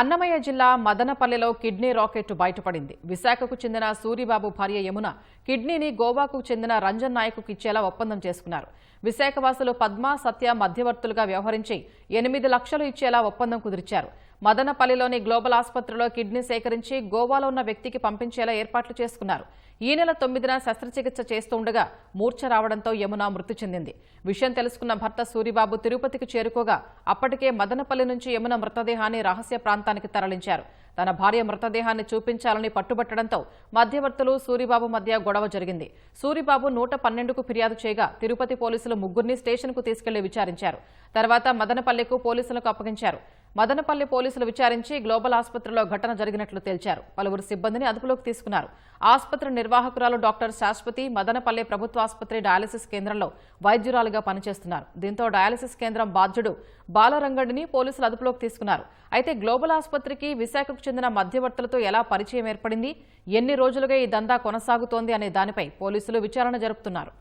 అన్నమయ్య జిల్లా మదనపల్లెలో kidney racket బయటపడింది. విశాఖకు చెందిన సూరిబాబు భార్య యమున కిడ్నీని గోవాకు చెందిన రంజన్ నాయకుకు ఇచ్చేలా ఒప్పందం చేసుకున్నారు. విశాఖవాసులు పద్మ సత్య మధ్యవర్తులుగా వ్యవహరించి ఎనిమిది లక్షలు ఇచ్చేలా ఒప్పందం కుదిర్చారు. మదనపల్లిలోని గ్లోబల్ ఆసుపత్రిలో కిడ్నీ సేకరించి గోవాలో ఉన్న వ్యక్తికి పంపించేలా ఏర్పాట్లు చేసుకున్నారు. ఈ నెల తొమ్మిదిన శస్త్రచికిత్స చేస్తుండగా మూర్ఛ రావడంతో యమున మృతి చెందింది. విషయం తెలుసుకున్న భర్త సూరిబాబు తిరుపతికి చేరుకోగా అప్పటికే మదనపల్లి నుంచి యమున మృతదేహాన్ని రహస్య ప్రాంతానికి తరలించారు. తన భార్య మృతదేహాన్ని చూపించాలని పట్టుబట్టడంతో మధ్యవర్తులు సూరిబాబు మధ్య గొడవ జరిగింది. సూరిబాబు నూట పన్నెండుకు ఫిర్యాదు చేయగా తిరుపతి పోలీసులు ముగ్గురిని స్టేషన్కు తీసుకెళ్ళి విచారించారు. తర్వాత మదనపల్లెకు పోలీసులకు అప్పగించారు. మదనపల్లి పోలీసులు విచారించి గ్లోబల్ ఆసుపత్రిలో ఘటన జరిగినట్లు తేల్చారు. పలువురు సిబ్బందిని అదుపులోకి తీసుకున్నారు. ఆసుపత్రి నిర్వాహకురాలు డాక్టర్ శాశ్వతి మదనపల్లి ప్రభుత్వ ఆసుపత్రి డయాలసిస్ కేంద్రంలో వైద్యురాలుగా పనిచేస్తున్నారు. దీంతో డయాలసిస్ కేంద్రం బాధ్యుడు బాలరంగడిని పోలీసులు అదుపులోకి తీసుకున్నారు. అయితే గ్లోబల్ ఆసుపత్రికి విశాఖకు చెందిన మధ్యవర్తులతో ఎలా పరిచయం ఏర్పడింది? ఎన్ని రోజులుగా ఈ దందా కొనసాగుతోంది అనే దానిపై పోలీసులు విచారణ జరుపుతున్నారు.